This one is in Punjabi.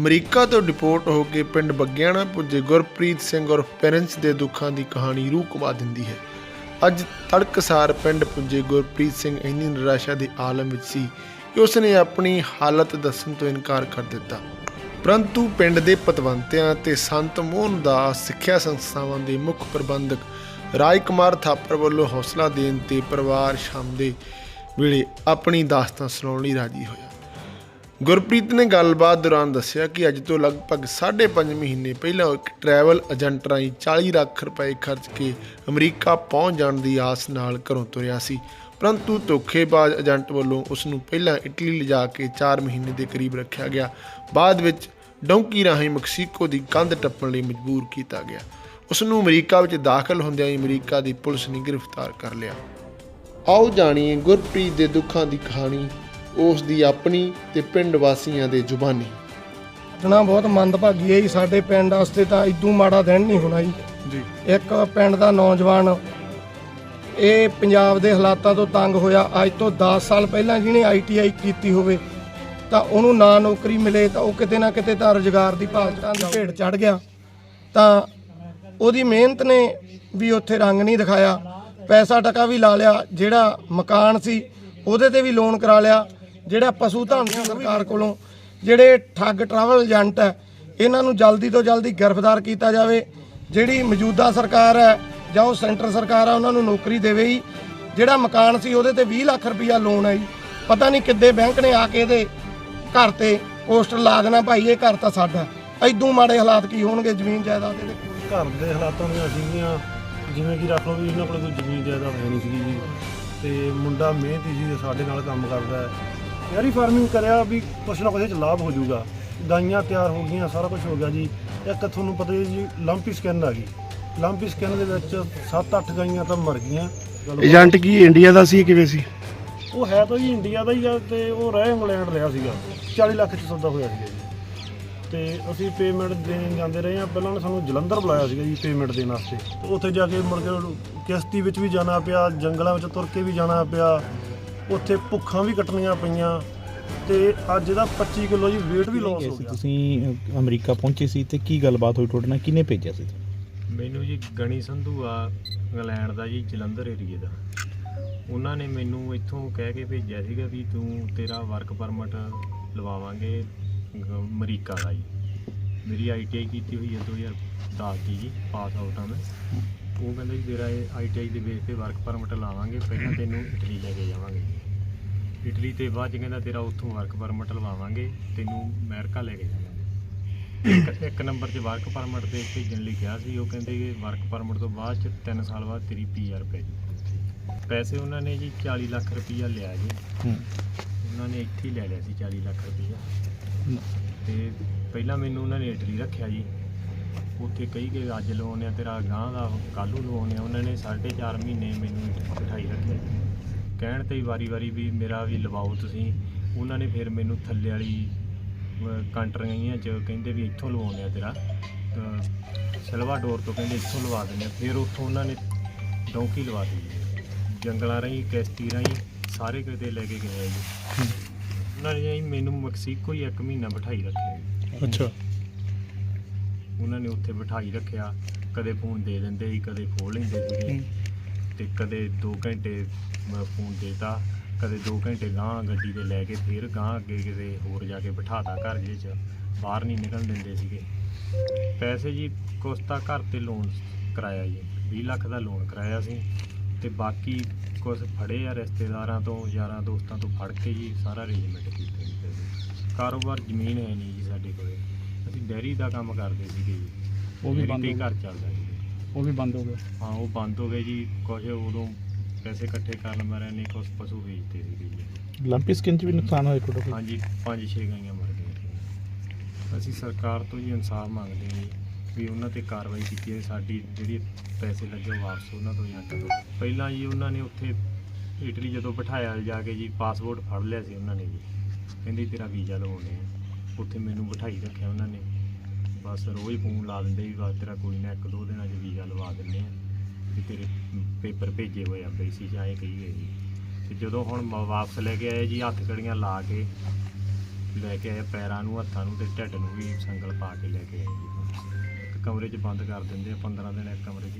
ਅਮਰੀਕਾ ਤੋਂ ਡਿਪੋਰਟ ਹੋ ਕੇ ਪਿੰਡ ਬੱਗਿਆਣਾ ਪੁੱਜੇ ਗੁਰਪ੍ਰੀਤ ਸਿੰਘ ਔਰ ਪੈਰੈਂਟਸ ਦੇ ਦੁੱਖਾਂ ਦੀ ਕਹਾਣੀ ਰੂਹ ਕਮਾ ਦਿੰਦੀ ਹੈ। ਅੱਜ ਤੜਕਸਾਰ ਪਿੰਡ ਪੁੱਜੇ ਗੁਰਪ੍ਰੀਤ ਸਿੰਘ ਇੰਨੀ ਨਿਰਾਸ਼ਾ ਦੇ ਆਲਮ ਵਿੱਚ ਸੀ ਕਿ ਉਸਨੇ ਆਪਣੀ ਹਾਲਤ ਦੱਸਣ ਤੋਂ ਇਨਕਾਰ ਕਰ ਦਿੱਤਾ। ਪਰੰਤੂ ਪਿੰਡ ਦੇ ਪਤਵੰਤਿਆਂ ਤੇ ਸੰਤ ਮੋਹਨ ਦਾਸ, ਸਿੱਖਿਆ ਸੰਸਥਾਵਾਂ ਦੇ ਮੁੱਖ ਪ੍ਰਬੰਧਕ ਰਾਜ ਕੁਮਾਰ ਥਾਪਰ ਵੱਲੋਂ ਹੌਸਲਾ ਦੇਣ ਤੇ ਪਰਿਵਾਰ ਸ਼ਾਮ ਦੇ ਵੇਲੇ ਆਪਣੀ ਦਾਸਤਾਨ ਸੁਣਾਉਣ ਲਈ ਰਾਜੀ ਹੋਇਆ। ਗੁਰਪ੍ਰੀਤ ਨੇ ਗੱਲਬਾਤ ਦੌਰਾਨ ਦੱਸਿਆ ਕਿ ਅੱਜ ਤੋਂ ਲਗਭਗ 5.5 ਮਹੀਨੇ ਪਹਿਲਾਂ ਇੱਕ ਟਰੈਵਲ ਏਜੰਟ ਰਾਹੀਂ 40 ਲੱਖ ਰੁਪਏ ਖਰਚ ਕੇ ਅਮਰੀਕਾ ਪਹੁੰਚ ਜਾਣ ਦੀ ਆਸ ਨਾਲ ਘਰੋਂ ਤੁਰਿਆ ਸੀ। ਪਰੰਤੂ ਧੋਖੇਬਾਜ਼ ਏਜੰਟ ਵੱਲੋਂ ਉਸ ਨੂੰ ਪਹਿਲਾਂ ਇਟਲੀ ਲਿਜਾ ਕੇ 4 ਮਹੀਨੇ ਦੇ ਕਰੀਬ ਰੱਖਿਆ ਗਿਆ। ਬਾਅਦ ਵਿੱਚ ਡੌਂਕੀ ਰਾਹੀਂ ਮੈਕਸੀਕੋ ਦੀ ਕੰਧ ਟੱਪਣ ਲਈ ਮਜਬੂਰ ਕੀਤਾ ਗਿਆ। ਉਸ ਨੂੰ ਅਮਰੀਕਾ ਵਿੱਚ ਦਾਖਲ ਹੁੰਦਿਆਂ ਹੀ ਅਮਰੀਕਾ ਦੀ ਪੁਲਿਸ ਨੇ ਗ੍ਰਿਫਤਾਰ ਕਰ ਲਿਆ। ਆਓ ਜਾਣੀਏ ਗੁਰਪ੍ਰੀਤ ਦੇ ਦੁੱਖਾਂ ਦੀ ਕਹਾਣੀ ਉਸ ਦੀ ਆਪਣੀ ਤੇ ਪਿੰਡ ਵਾਸੀਆਂ ਦੇ ਜ਼ੁਬਾਨੀ। ਘਟਨਾ ਬਹੁਤ ਮੰਦਭਾਗੀ ਹੈ ਜੀ। ਸਾਡੇ ਪਿੰਡ ਵਾਸਤੇ ਤਾਂ ਇਦੋਂ ਮਾੜਾ ਦਿਨ ਨਹੀਂ ਹੋਣਾ ਜੀ। ਜੀ। ਇੱਕ ਪਿੰਡ ਦਾ ਨੌਜਵਾਨ ਇਹ ਪੰਜਾਬ ਦੇ ਹਾਲਾਤਾਂ ਤੋਂ ਤੰਗ ਹੋਇਆ। ਅੱਜ ਤੋਂ 10 ਸਾਲ ਪਹਿਲਾਂ ਜਿਹਨੇ ਆਈਟੀਆਈ ਕੀਤੀ ਹੋਵੇ ਤਾਂ ਉਹਨੂੰ ਨਾ ਨੌਕਰੀ ਮਿਲੇ ਤਾਂ ਉਹ ਕਿਤੇ ਨਾ ਕਿਤੇ ਤਾਂ ਰੁਜ਼ਗਾਰ ਦੀ ਭਾਲਤਾਂ ਦੀ ਭੇਡ ਚੜ ਗਿਆ। ਤਾਂ ਉਹਦੀ ਮਿਹਨਤ ਨੇ ਵੀ ਉੱਥੇ ਰੰਗ ਨਹੀਂ ਦਿਖਾਇਆ। ਪੈਸਾ ਟਕਾ ਵੀ ਲਾ ਲਿਆ। ਜਿਹੜਾ ਮਕਾਨ ਸੀ ਉਹਦੇ ਤੇ ਵੀ ਲੋਨ ਕਰਾ ਲਿਆ। ਜਿਹੜਾ ਪਸ਼ੂ ਧਨ ਸਿੰਘ ਸਰਕਾਰ ਕੋਲੋਂ ਜਿਹੜੇ ਠੱਗ ਟਰੈਵਲ ਏਜੰਟ ਹੈ, ਇਹਨਾਂ ਨੂੰ ਜਲਦੀ ਤੋਂ ਜਲਦੀ ਗ੍ਰਿਫਤਾਰ ਕੀਤਾ ਜਾਵੇ। ਜਿਹੜੀ ਮੌਜੂਦਾ ਸਰਕਾਰ ਹੈ ਜਾਂ ਉਹ ਸੈਂਟਰ ਸਰਕਾਰ ਹੈ, ਉਹਨਾਂ ਨੂੰ ਨੌਕਰੀ ਦੇਵੇ ਹੀ ਜਿਹੜਾ ਮਕਾਨ ਸੀ, ਉਹਦੇ ਤੇ 20 ਲੱਖ ਰੁਪਈਆ ਲੋਨ ਹੈ ਜੀ। ਪਤਾ ਨਹੀਂ ਕਿੱਦੇ ਬੈਂਕ ਨੇ ਆ ਕੇ ਇਹਦੇ ਘਰ ਤੇ ਪੋਸਟਰ ਲਾ ਦੇਣਾ, ਭਾਈ ਇਹ ਘਰ ਤਾਂ ਸਾਡਾ ਐਦੋਂ ਮਾੜੇ ਹਾਲਾਤ ਕੀ ਹੋਣਗੇ ਜ਼ਮੀਨ ਜਾਇਦਾਦ ਦੇ ਘਰ ਦੇ ਹਾਲਾਤਾਂ ਦੀਆਂ ਸੀਗੀਆਂ ਜਿਵੇਂ ਕਿ ਰੱਖ ਲਓ ਵੀ ਇਹਨਾਂ ਕੋਲ ਕੋਈ ਜ਼ਮੀਨ ਜਾਇਦਾਦ ਹੈ ਨਹੀਂ ਸੀਗੀ ਜੀ। ਤੇ ਮੁੰਡਾ ਮਿਹਨਤੀ ਸੀ ਸਾਡੇ ਨਾਲ ਕੰਮ ਕਰਦਾ ਹੈ। ਡੈਰੀ ਫਾਰਮਿੰਗ ਕਰਿਆ ਵੀ ਕੁਛ ਨਾ ਕੁਛ ਇਹ 'ਚ ਲਾਭ ਹੋ ਜਾਊਗਾ। ਗਾਈਆਂ ਤਿਆਰ ਹੋ ਗਈਆਂ ਸਾਰਾ ਕੁਝ ਹੋ ਗਿਆ ਜੀ। ਇੱਕ ਤੁਹਾਨੂੰ ਪਤਾ ਹੀ ਹੈ ਜੀ ਲੰਪੀ ਸਕਿਨ ਆ ਗਈ। ਲੰਪੀ ਸਕਿਨ ਦੇ ਵਿੱਚ 7-8 ਗਾਈਆਂ ਤਾਂ ਮਰ ਗਈਆਂ। ਏਜੰਟ ਕੀ ਇੰਡੀਆ ਦਾ ਸੀ ਕਿਵੇਂ ਸੀ? ਉਹ ਹੈ ਤਾਂ ਜੀ ਇੰਡੀਆ ਦਾ ਹੀ ਆ ਤੇ ਉਹ ਰਹਿ ਇੰਗਲੈਂਡ ਰਿਹਾ ਸੀਗਾ। 40 ਲੱਖ ਚ ਸੌਦਾ ਹੋਇਆ ਸੀਗਾ ਜੀ। ਤੇ ਅਸੀਂ ਪੇਮੈਂਟ ਦੇਣ ਜਾਂਦੇ ਰਹੇ ਆ ਪਹਿਲਾਂ ਉਹਨੇ ਸਾਨੂੰ ਜਲੰਧਰ ਬੁਲਾਇਆ ਸੀਗਾ ਜੀ ਪੇਮੈਂਟ ਦੇਣ ਵਾਸਤੇ। ਤੇ ਉੱਥੇ ਜਾ ਕੇ ਮੁੜ ਕੇ ਕਿਸ਼ਤੀ ਵਿੱਚ ਵੀ ਜਾਣਾ ਪਿਆ ਜੰਗਲਾਂ ਵਿੱਚ ਤੁਰ ਕੇ ਵੀ ਜਾਣਾ ਪਿਆ। ਉੱਥੇ ਭੁੱਖਾਂ ਵੀ ਕੱਟਣੀਆਂ ਪਈਆਂ ਤੇ ਅੱਜ ਇਹਦਾ 25 ਕਿਲੋ ਜੀ weight ਵੀ ਲਾਸ ਹੋ ਸੀ ਗਿਆ। ਤੁਸੀਂ ਅਮਰੀਕਾ ਪਹੁੰਚੇ ਸੀ ਤੇ ਕੀ ਗੱਲਬਾਤ ਹੋਈ ਤੁਹਾਡੇ ਨਾਲ? ਕਿਹਨੇ ਭੇਜਿਆ ਸੀ? ਮੈਨੂੰ ਜੀ ਗਣੀ ਸੰਧੂ ਆ ਇੰਗਲੈਂਡ ਦਾ ਜੀ ਜਲੰਧਰ ਏਰੀਏ ਦਾ। ਉਹਨਾਂ ਨੇ ਮੈਨੂੰ ਇੱਥੋਂ ਕਹਿ ਕੇ ਭੇਜਿਆ ਸੀਗਾ ਵੀ ਤੂੰ ਤੇਰਾ ਵਰਕ ਪਰਮਿਟ ਲਵਾਵਾਂਗੇ ਅਮਰੀਕਾ ਦਾ ਜੀ। ਮੇਰੀ ਆਈਟੀਆਈ ਕੀਤੀ ਹੋਈ ਹੈ 2010 ਦੀ ਜੀ ਪਾਸ ਆਊਟ ਆ ਮੈਂ। ਉਹ ਕਹਿੰਦਾ ਜੀ ਤੇਰਾ ਇਹ ਆਈਟੀਆਈ ਦੇ ਬੇਸ ਤੇ ਵਰਕ ਪਰਮਿਟ ਲਾਵਾਂਗੇ ਪਹਿਲਾਂ ਤੈਨੂੰ ਇਟਲੀ ਲੈ ਕੇ ਜਾਵਾਂਗੇ। ਇਟਲੀ ਤੇ ਬਾਅਦ ਚ ਕਹਿੰਦਾ ਤੇਰਾ ਉੱਥੋਂ ਵਰਕ ਪਰਮਿਟ ਲਵਾਵਾਂਗੇ ਤੈਨੂੰ ਅਮਰੀਕਾ ਲੈ ਕੇ ਜਾਵਾਂਗੇ। ਇੱਕ ਇੱਕ ਨੰਬਰ 'ਚ ਵਰਕ ਪਰਮਿਟ ਦੇ ਭੇਜਣ ਲਈ ਕਿਹਾ ਸੀ ਉਹ ਕਹਿੰਦੇ ਕਿ ਵਰਕ ਪਰਮਿਟ ਤੋਂ ਬਾਅਦ ਚ 3 ਸਾਲ ਬਾਅਦ ਤੇਰੀ ਪੀਆਰ ਪੈ ਜੂ। ਪੈਸੇ ਉਹਨਾਂ ਨੇ ਜੀ 40 ਲੱਖ ਰੁਪਈਆ ਲਿਆ ਜੀ। ਹੂੰ। ਉਹਨਾਂ ਨੇ ਇੱਥੇ ਹੀ ਲੈ ਲਿਆ ਸੀ 40 ਲੱਖ ਰੁਪਈਆ। ਤੇ ਪਹਿਲਾਂ ਮੈਨੂੰ ਉਹਨਾਂ ਨੇ ਇਟਲੀ ਰੱਖਿਆ ਜੀ। ਉੱਥੇ ਕਹੀ ਕਿ ਅੱਜ ਲਵਾਉਂਦੇ ਆ ਤੇਰਾ ਗਾਂ ਦਾ ਕੱਲ੍ਹ ਨੂੰ ਲਵਾਉਂਦੇ ਆ। ਉਹਨਾਂ ਨੇ 4.5 ਮਹੀਨੇ ਮੈਨੂੰ ਬਿਠਾਈ ਰੱਖਿਆ ਕਹਿਣ ਤੇ ਵਾਰੀ-ਵਾਰੀ ਵੀ ਮੇਰਾ ਵੀ ਲਵਾਓ ਤੁਸੀਂ। ਉਹਨਾਂ ਨੇ ਫਿਰ ਮੈਨੂੰ ਥੱਲੇ ਵਾਲੀ ਕੰਟਰੀਆਂ ਚ ਕਹਿੰਦੇ ਵੀ ਇੱਥੋਂ ਲਵਾਉਂਦੇ ਆ ਤੇਰਾ। ਸਲਵਾ ਡੋਰ ਤੋਂ ਕਹਿੰਦੇ ਇੱਥੋਂ ਲਵਾ ਦਿੰਦੇ ਆ। ਫਿਰ ਉੱਥੋਂ ਉਹਨਾਂ ਨੇ ਡੌਂਕੀ ਲਵਾ ਦਿੱਤੀ। ਜੰਗਲਾਂ ਰਾਹੀਂ ਕਿਸ਼ਤੀ ਰਾਹੀਂ ਸਾਰੇ ਕਿਤੇ ਲੈ ਕੇ ਗਏ ਆ ਜੀ। ਉਹਨਾਂ ਨੇ ਜੀ ਮੈਨੂੰ ਮੈਕਸੀਕੋ ਹੀ ਇੱਕ ਮਹੀਨਾ ਬਿਠਾਈ ਰੱਖਿਆ ਅੱਛਾ। ਉਹਨਾਂ ਨੇ ਉੱਥੇ ਬਿਠਾਈ ਰੱਖਿਆ ਕਦੇ ਫੋਨ ਦੇ ਦਿੰਦੇ ਸੀ ਕਦੇ ਖੋਲ ਲੈਂਦੇ ਸੀਗੇ। ਤੇ ਕਦੇ 2 ਘੰਟੇ ਫੋਨ ਦੇਤਾ ਕਦੇ 2 ਘੰਟੇ ਗਾਂ ਗੱਡੀ ਤੇ ਲੈ ਕੇ ਫਿਰ ਗਾਂ ਅੱਗੇ ਕਿਤੇ ਹੋਰ ਜਾ ਕੇ ਬਿਠਾਤਾ ਘਰ ਜੇ ਚ ਬਾਹਰ ਨਹੀਂ ਨਿਕਲਣ ਦਿੰਦੇ ਸੀਗੇ। ਪੈਸੇ ਜੀ ਕੁਛ ਤਾਂ ਘਰ ਤੇ ਲੋਨ ਕਰਾਇਆ ਜੀ 20 ਲੱਖ ਦਾ ਲੋਨ ਕਰਾਇਆ ਸੀ। ਤੇ ਬਾਕੀ ਕੁਝ ਫੜੇ ਆ ਰਿਸ਼ਤੇਦਾਰਾਂ ਤੋਂ ਯਾਰਾਂ ਦੋਸਤਾਂ ਤੋਂ ਫੜ ਕੇ ਜੀ ਸਾਰਾ ਅਰੇਂਜਮੈਂਟ ਕੀਤਾ ਜੀ। ਕਾਰੋਬਾਰ ਜ਼ਮੀਨ ਹੈ ਨਹੀਂ ਜੀ ਸਾਡੇ ਕੋਲੇ। ਅਸੀਂ ਡੈਰੀ ਦਾ ਕੰਮ ਕਰਦੇ ਸੀਗੇ ਜੀ। ਉਹ ਵੀ ਡੈਰੀ ਬੰਦ ਤੇ ਹੋ ਹੀ ਘਰ ਚੱਲਦਾ ਜੀ। ਉਹ ਵੀ ਬੰਦ ਹੋ ਗਿਆ। ਹਾਂ ਉਹ ਬੰਦ ਹੋ ਗਏ ਜੀ। ਕੁਝ ਉਦੋਂ ਪੈਸੇ ਇਕੱਠੇ ਕਰਨ ਮਾਰਿਆਂ ਨੇ ਕੁਝ ਪਸ਼ੂ ਵੇਚਦੇ ਸੀਗੇ ਜੀ। ਲੰਪੀ ਸਕਿਨ ਚ ਵੀ ਨੁਕਸਾਨ ਹੋਇਆ ਤੁਹਾਡਾ ਕੋਈ? ਹਾਂਜੀ ਪੰਜ ਛੇ ਗਾਈਆਂ ਮਰ ਗਈਆਂ ਅਸੀਂ ਸਰਕਾਰ ਤੋਂ ਜੀ ਇਨਸਾਫ ਮੰਗਦੇ ਹਾਂ ਜੀ ਵੀ ਉਹਨਾਂ ਤੇ ਕਾਰਵਾਈ ਕੀਤੀ ਹੈ ਸਾਡੀ ਜਿਹੜੀ ਪੈਸੇ ਲੱਗੇ ਉਹ ਵਾਪਸ ਉਹਨਾਂ ਤੋਂ ਜਾਂ ਕਰੋ। ਪਹਿਲਾਂ ਜੀ ਉਹਨਾਂ ਨੇ ਉੱਥੇ ਇਟਲੀ ਜਦੋਂ ਬਿਠਾਇਆ ਜਾ ਕੇ ਜੀ ਪਾਸਪੋਰਟ ਫੜ ਲਿਆ ਸੀ ਉਹਨਾਂ ਨੇ ਜੀ। ਕਹਿੰਦੇ ਤੇਰਾ ਵੀਜ਼ਾ ਲਵਾਉਣੇ ਆ। ਉੱਥੇ ਮੈਨੂੰ ਬਿਠਾਈ ਰੱਖਿਆ ਉਹਨਾਂ ਨੇ। ਬਸ ਰੋਜ਼ ਫੋਨ ਲਾ ਦਿੰਦੇ ਵੀ ਬਸ ਤੇਰਾ ਕੋਈ ਨਾ ਇੱਕ ਦੋ ਦਿਨਾਂ 'ਚ ਵੀਜ਼ਾ ਲਵਾ ਦਿੰਦੇ ਆ। ਵੀ ਤੇਰੇ ਪੇਪਰ ਭੇਜੇ ਹੋਏ ਆ ਬੇਸੀ ਜਾਂ ਇਹ ਕਹੀਏ ਜੀ। ਤੇ ਜਦੋਂ ਹੁਣ ਮ- ਵਾਪਸ ਲੈ ਕੇ ਆਏ ਜੀ, ਹੱਥ ਕੜੀਆਂ ਲਾ ਕੇ, ਲੈ ਕੇ ਆਏ ਪੈਰਾਂ ਨੂੰ, ਹੱਥਾਂ ਨੂੰ ਤੇ ਢਿੱਡ ਨੂੰ ਵੀ ਸੰਗਲ ਪਾ ਕੇ ਲੈ ਕੇ ਆਏ ਜੀ। ਇੱਕ ਕਮਰੇ 'ਚ ਬੰਦ ਕਰ ਦਿੰਦੇ ਆ 15 ਦਿਨ ਇੱਕ ਕਮਰੇ 'ਚ।